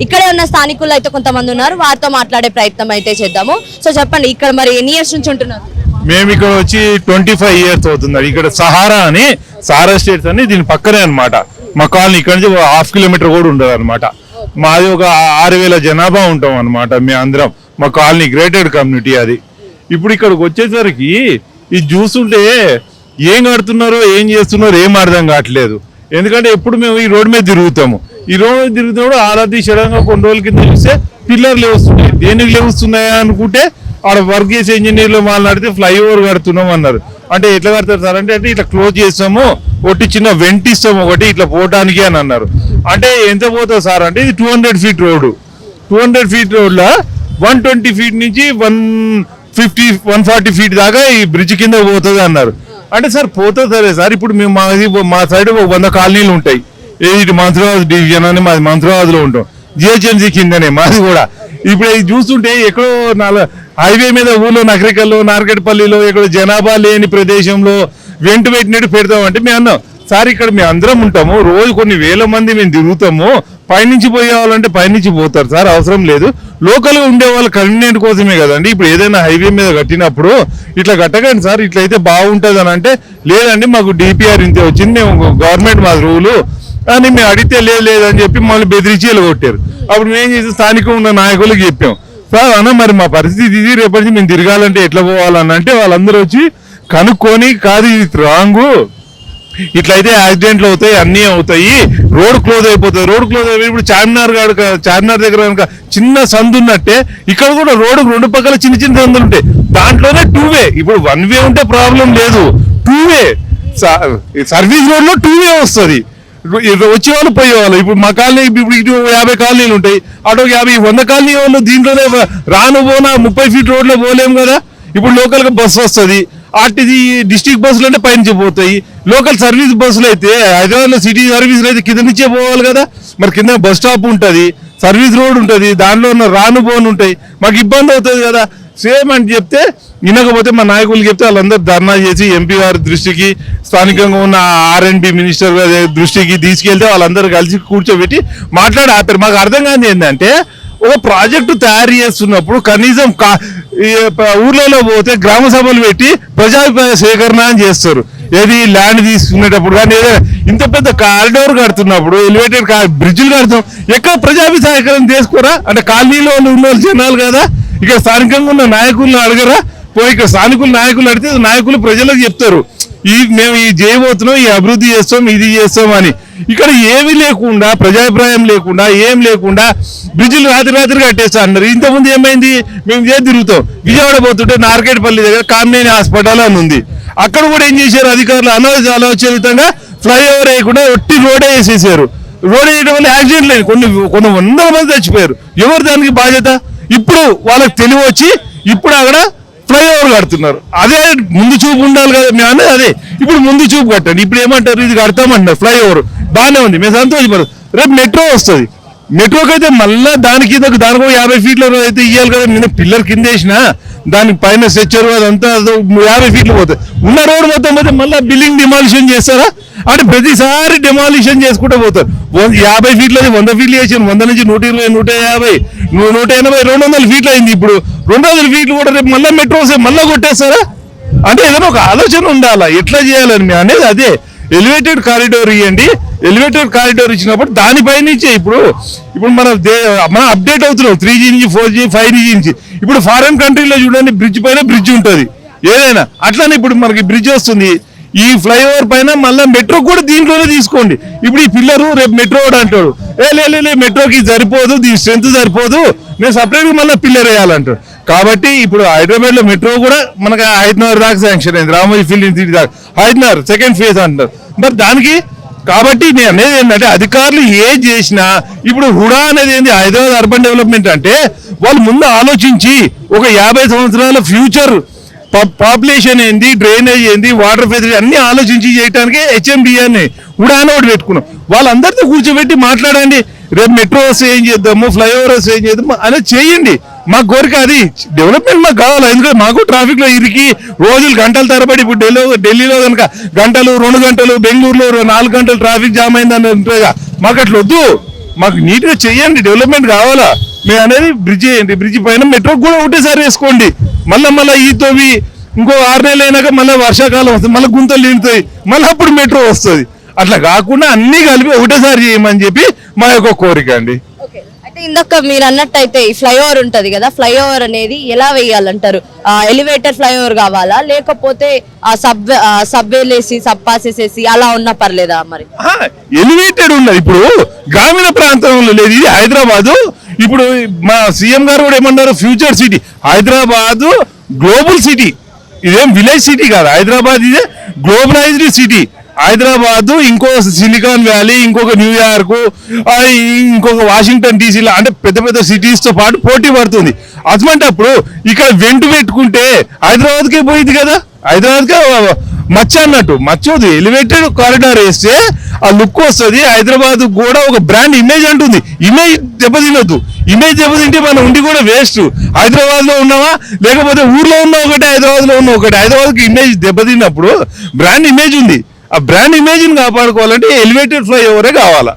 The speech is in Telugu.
ఇక్కడే ఉన్న స్థానికులు అయితే కొంతమంది ఉన్నారు. వారితో మాట్లాడే ప్రయత్నం అయితే చేద్దాము. సో చెప్పండి ఇక్కడ మరి ఎన్ని ఇయర్స్ నుంచి ఉంటున్నారు? మేము ఇక్కడ వచ్చి ట్వంటీ ఫైవ్ ఇయర్స్ అవుతుంది ఇక్కడ సహారా అని సహారా స్టేట్స్ అని దీని పక్కనే అనమాట మా కాలనీ ఇక్కడ నుంచి హాఫ్ కిలోమీటర్ కూడా ఉండదు అనమాట మాది ఒక ఆరు వేల జనాభా ఉంటాం అనమాట మేము అందరం. మా కాలనీ గ్రేటెడ్ కమ్యూనిటీ అది. ఇప్పుడు ఇక్కడికి వచ్చేసరికి ఇది చూస్తుంటే ఏం కడుతున్నారో ఏం చేస్తున్నారో ఏం అర్థం కావట్లేదు. ఎందుకంటే ఎప్పుడు మేము ఈ రోడ్డు మీద తిరుగుతాము. ఈ రోడ్డు తిరుగుతున్నప్పుడు ఆరాధి సడన్గా కొన్ని రోజుల కింద చూస్తే పిల్లర్ లేవస్తున్నాయి దేనికి లేవస్తున్నాయా అనుకుంటే ఆడ వర్క్ చేసే ఇంజనీర్లు మాట్లాడితే నడితే ఫ్లైఓవర్ కడుతున్నాం అన్నారు. అంటే ఎట్లా కడతారు సార్? అంటే అంటే ఇట్లా క్లోజ్ చేస్తాము ఒకటి చిన్న వెంట్ ఇస్తాము ఒకటి ఇట్లా పోవటానికి అని అన్నారు. అంటే ఎంత పోతుంది సార్? అంటే ఇది two hundred feet road two hundred feet రోడ్లో వన్ ట్వంటీ ఫీట్ నుంచి one fifty one forty feet దాకా ఈ బ్రిడ్జ్ కింద పోతుంది అన్నారు. అంటే సార్ పోతుంది సరే సార్. ఇప్పుడు మేము మాది మా సైడ్ ఒక వంద కాలనీలు ఉంటాయి. ఇది ఇటు మంత్రాబాద్ డివిజన్ అని మాది మంత్రాబాద్లో ఉంటాం. జిహెచ్ఎంసీ కిందనే మాది కూడా. ఇప్పుడు ఇది చూస్తుంటే ఎక్కడో నాలుగు హైవే మీద ఊళ్ళో నగరికల్లో నార్కెట్పల్లిలో ఎక్కడో జనాభా లేని ప్రదేశంలో వెంట పెట్టినట్టు పెడతామంటే మేము అన్నాం. సార్ ఇక్కడ మేము అందరం ఉంటాము. రోజు కొన్ని వేల మంది మేము తిరుగుతాము. పైనుంచి పోయేవాళ్ళంటే పైనుంచి పోతారు సార్. అవసరం లేదు. లోకల్గా ఉండే వాళ్ళు కన్వీనియంట్ కోసమే కదండి. ఇప్పుడు ఏదైనా హైవే మీద కట్టినప్పుడు ఇట్లా కట్టకండి సార్. ఇట్లా అయితే బాగుంటుంది అని అంటే లేదండి మాకు డిపిఆర్ ఇంతే వచ్చింది. మేము గవర్నమెంట్ మా రూలు. కానీ మేము అడిగితే లేదు లేదని చెప్పి మమ్మల్ని బెదిరించి కొట్టారు అప్పుడు మేము ఏం చేసాం? ఉన్న నాయకులకు చెప్పాం. సార్ అన్న మరి మా పరిస్థితి ఇది రేపటి నుంచి మేము తిరగాలంటే ఎట్లా పోవాలని అంటే వాళ్ళందరూ వచ్చి కనుక్కొని కాదు ఇది రాంగు. ఇట్లయితే యాక్సిడెంట్లు అవుతాయి అన్నీ అవుతాయి. రోడ్ క్లోజ్ అయిపోతుంది. రోడ్ క్లోజ్ అయిపోయి ఇప్పుడు చార్మినార్ గాడు చార్మినార్ దగ్గర కనుక చిన్న సందు ఉన్నట్టే ఇక్కడ కూడా రోడ్ రెండు పక్కల చిన్న చిన్న సందులు ఉంటాయి. దాంట్లోనే టూ వే ఇప్పుడు వన్ వే ఉంటే ప్రాబ్లం లేదు. టూ వే సర్వీస్ రోడ్లో టూ వే వస్తుంది. వచ్చేవాళ్ళు పోయేవాళ్ళు. ఇప్పుడు మా కాలనీ ఇప్పుడు ఇటు యాభై కాలనీలు ఉంటాయి. అటు యాభై వంద కాలనీ వాళ్ళు దీంట్లోనే రాను పోనా ముప్పై ఫీట్ రోడ్లో పోలేము కదా? ఇప్పుడు లోకల్గా బస్సు వస్తుంది. ఆర్టీసీ డిస్టిక్ బస్సులు అంటే పైనుంచి పోతాయి. లోకల్ సర్వీస్ బస్సులు అయితే హైదరాబాద్లో సిటీ సర్వీసులు అయితే కింద నుంచే పోవాలి కదా? మరి కింద బస్ స్టాప్ ఉంటుంది. సర్వీస్ రోడ్ ఉంటుంది. దానిలో ఉన్న రాను పోను ఉంటాయి. మాకు ఇబ్బంది అవుతుంది కదా? సేమ్ అని చెప్తే వినకపోతే మా నాయకులు చెప్తే వాళ్ళందరూ ధర్నా చేసి ఎంపీ గారి దృష్టికి స్థానికంగా ఉన్న ఆర్ఎండ్బి మినిస్టర్ గారి దృష్టికి తీసుకెళ్తే వాళ్ళందరూ కలిసి కూర్చోబెట్టి మాట్లాడి ఆపారు. మాకు అర్థం కాని ఏంటంటే ఒక ప్రాజెక్టు తయారు చేస్తున్నప్పుడు కనీసం కా- ఊర్లలో పోతే గ్రామ సభలు పెట్టి ప్రజాభిప్రాయ సేకరణ అని చేస్తారు. ఏది ల్యాండ్ తీసుకునేటప్పుడు కానీ ఇంత పెద్ద కారిడోర్ కడుతున్నప్పుడు ఎలివేటెడ్ బ్రిడ్జ్లు కడుతున్నాం ఎక్కడ ప్రజాభిప్రాయ సేకరణ చేసుకోరా? అంటే కాలనీలో ఉన్న ఉన్న జనాలు కదా. ఇక్కడ స్థానికంగా ఉన్న నాయకులను అడగరా? పోయి ఇక్కడ స్థానికుల నాయకులు అడిగితే నాయకులు ప్రజలకు చెప్తారు. ఈ మేము ఈ చేయబోతున్నాం ఈ అభివృద్ధి చేస్తాం ఇది చేస్తాం అని. ఇక్కడ ఏమీ లేకుండా ప్రజాభిప్రాయం లేకుండా ఏం లేకుండా బ్రిడ్జిలు రాత్రి రాత్రి కట్టేస్తా అన్నారు. ఇంతకుముందు ఏమైంది? మేము చేసి తిరుగుతాం. విజయవాడ పోతుంటే నార్కెట్పల్లి దగ్గర కామినేని హాస్పిటల్ అని ఉంది. అక్కడ కూడా ఏం చేశారు? అధికారులు అనవసర ఆలోచనయుతంగా ఫ్లైఓవర్ వేయకుండా ఒట్టి రోడే వేసేసారు. రోడ్ వేయడం వల్ల యాక్సిడెంట్ లేదు. కొన్ని కొన్ని వందల మంది చచ్చిపోయారు. ఎవరు దానికి బాధ్యత? ఇప్పుడు వాళ్ళకి తెలివి వచ్చి ఇప్పుడు అక్కడ ఫ్లైఓవర్ కడుతున్నారు. అదే ముందు చూపు ఉండాలి కదా మీ అన్నది అదే. ఇప్పుడు ముందు చూపు కట్టండి. ఇప్పుడు ఏమంటారు? ఇది కడతామంటారు ఫ్లైఓవర్. బాగానే ఉంది. మేము సంతోషపడదు రేపు మెట్రో వస్తుంది. మెట్రోకి అయితే మళ్ళా దాని కింద దానికో యాభై ఫీట్ల అయితే ఇవ్వాలి కదా. నేను పిల్లర్ కింద వేసిన దాని పైన స్ట్రెచ్చర్ అదంతా యాభై ఫీట్లు పోతాయి. ఉన్న రోడ్ మొత్తం పోతే మళ్ళీ బిల్డింగ్ డిమాలిషన్ చేస్తారా? అంటే ప్రతిసారి డిమాలిషన్ చేసుకుంటూ పోతారు. యాభై ఫీట్లు వంద ఫీట్లు చేసాను వంద నుంచి నూట ఇరవై నూట యాభై. నూట ఎనభై రెండు వందల ఫీట్లు అయింది ఇప్పుడు. రెండు వందల ఫీట్లు కూడా రేపు మళ్ళీ మెట్రో వస్తే మళ్ళీ కొట్టేస్తారా? అంటే ఏదైనా ఒక ఆలోచన ఉండాలా? ఎట్లా చేయాలని అనేది అదే. ఎలివేటెడ్ కారిడోర్ ఇవ్వండి ఎలివేటెడ్ కారిడోర్ ఇచ్చినప్పుడు దానిపై నుంచే ఇప్పుడు ఇప్పుడు మన దే- మనం అప్డేట్ అవుతున్నాం. త్రీ జీ నుంచి ఫోర్ జీ ఫైవ్ జీ నుంచి. ఇప్పుడు ఫారెన్ కంట్రీలో చూడండి బ్రిడ్జ్ పైన బ్రిడ్జ్ ఉంటుంది. ఏదైనా. అట్లానే ఇప్పుడు మనకి బ్రిడ్జ్ వస్తుంది. ఈ ఫ్లైఓవర్ పైన మళ్ళీ మెట్రో కూడా దీంట్లోనే తీసుకోండి. ఇప్పుడు ఈ పిల్లరు రేపు మెట్రో కూడా అంటాడు. ఏ లే, లే మెట్రోకి సరిపోదు దీని స్ట్రెంత్ సరిపోదు. నేను సపరేట్గా మళ్ళీ పిల్లర్ వేయాలంటాడు. కాబట్టి ఇప్పుడు హైదరాబాద్లో మెట్రో కూడా మనకి హైదరాబాద్ దాకా శాంక్షన్ అయింది. రామోజీ ఫిల్మ్ సిటీ దాకా. హైదరాబాద్ సెకండ్ ఫేజ్ అంటారు మరి దానికి కాబట్టి నేను అనేది ఏంటంటే అధికారులు ఏం చేసినా ఇప్పుడు హుడా అనేది ఏంది? హైదరాబాద్ అర్బన్ డెవలప్మెంట్ అంటే వాళ్ళు ముందు ఆలోచించి ఒక యాభై సంవత్సరాల ఫ్యూచర్ పాపులేషన్ ఏంది డ్రైనేజ్ ఏంది వాటర్ ఫెసిలిటీ అన్ని ఆలోచించి చేయడానికి హెచ్ఎండిఆర్ని ఉడాన ఒకటి పెట్టుకున్నాం. వాళ్ళందరితో కూర్చోబెట్టి మాట్లాడండి. రేపు మెట్రోస్ ఏం చేద్దాము ఫ్లైఓవర్స్ ఏం చేద్దాము అనేది చేయండి. మా కోరిక అది. డెవలప్మెంట్ మాకు కావాలి? ఎందుకంటే మాకు ట్రాఫిక్లో ఇరికి రోజులు గంటల తరబడి ఇప్పుడు ఢిల్లీ ఢిల్లీలో కనుక గంటలు రెండు గంటలు బెంగళూరులో నాలుగు గంటలు ట్రాఫిక్ జామ్ అయిందని ఉంటుందిగా మాకు అట్లా వద్దు. మాకు నీట్గా చేయండి. చెయ్యండి డెవలప్మెంట్ కావాలా? మేము అనేది బ్రిడ్జ్ చేయండి. బ్రిడ్జ్ పైన మెట్రో కూడా ఒకటేసారి వేసుకోండి. మళ్ళీ మళ్ళీ ఈ తోవి ఇంకో ఆరు నెలలు అయినాక మళ్ళీ వర్షాకాలం వస్తుంది మళ్ళీ గుంతలు నిండుతాయి మళ్ళీ అప్పుడు మెట్రో వస్తుంది. అట్లా కాకుండా అన్ని కలిపి ఒకటేసారి చేయమని చెప్పి మా యొక్క కోరిక అండి. అయితే ఇందాక మీరు అన్నట్టయితే ఈ ఫ్లైఓవర్ ఉంటది కదా ఫ్లైఓవర్ అనేది ఎలా వేయాలంటారు? ఎలివేటర్ ఫ్లైఓవర్ కావాలా? లేకపోతే ఆ సబ్ సబ్వేలేసి సబ్ పాసెస్ వేసి అలా ఉన్నా పర్లేదా మరి? ఎలివేటెడ్ ఉన్నది. ఇప్పుడు గ్రామీణ ప్రాంతంలో లేదు ఇది హైదరాబాదు. ఇప్పుడు మా సీఎం గారు కూడా ఏమన్నారు? Future city. Hyderabad global city. ఇదేం విలేజ్ సిటీ కాదు. హైదరాబాద్ ఇదే గ్లోబలైజ్డ్ సిటీ. హైదరాబాద్ ఇంకో సిలికాన్ వ్యాలీ ఇంకొక న్యూయార్క్ ఇంకొక వాషింగ్టన్ డీసీలో అంటే పెద్ద పెద్ద సిటీస్తో పాటు పోటీ పడుతుంది. అటువంటప్పుడు ఇక్కడ వెంటు పెట్టుకుంటే హైదరాబాద్కే పోయింది కదా? హైదరాబాద్కే మచ్చ అన్నట్టు. మచ్చోది ఎలివేటెడ్ కారిడార్ వేస్తే ఆ లుక్ వస్తుంది. హైదరాబాద్ కూడా ఒక బ్రాండ్ ఇమేజ్ అంటుంది. ఇమేజ్ దెబ్బతినొద్దు. ఇమేజ్ దెబ్బతింటే మనం ఉండి కూడా వేస్ట్ హైదరాబాద్లో ఉన్నావా? లేకపోతే ఊర్లో ఉన్న ఒకటి హైదరాబాద్లో ఉన్న ఒకటి. హైదరాబాద్కి ఇమేజ్ దెబ్బతిన్నప్పుడు బ్రాండ్ ఇమేజ్ ఉంది. ఆ బ్రాండ్ ఇమేజ్ని కాపాడుకోవాలంటే ఎలివేటెడ్ ఫ్లైఓవరే కావాలా?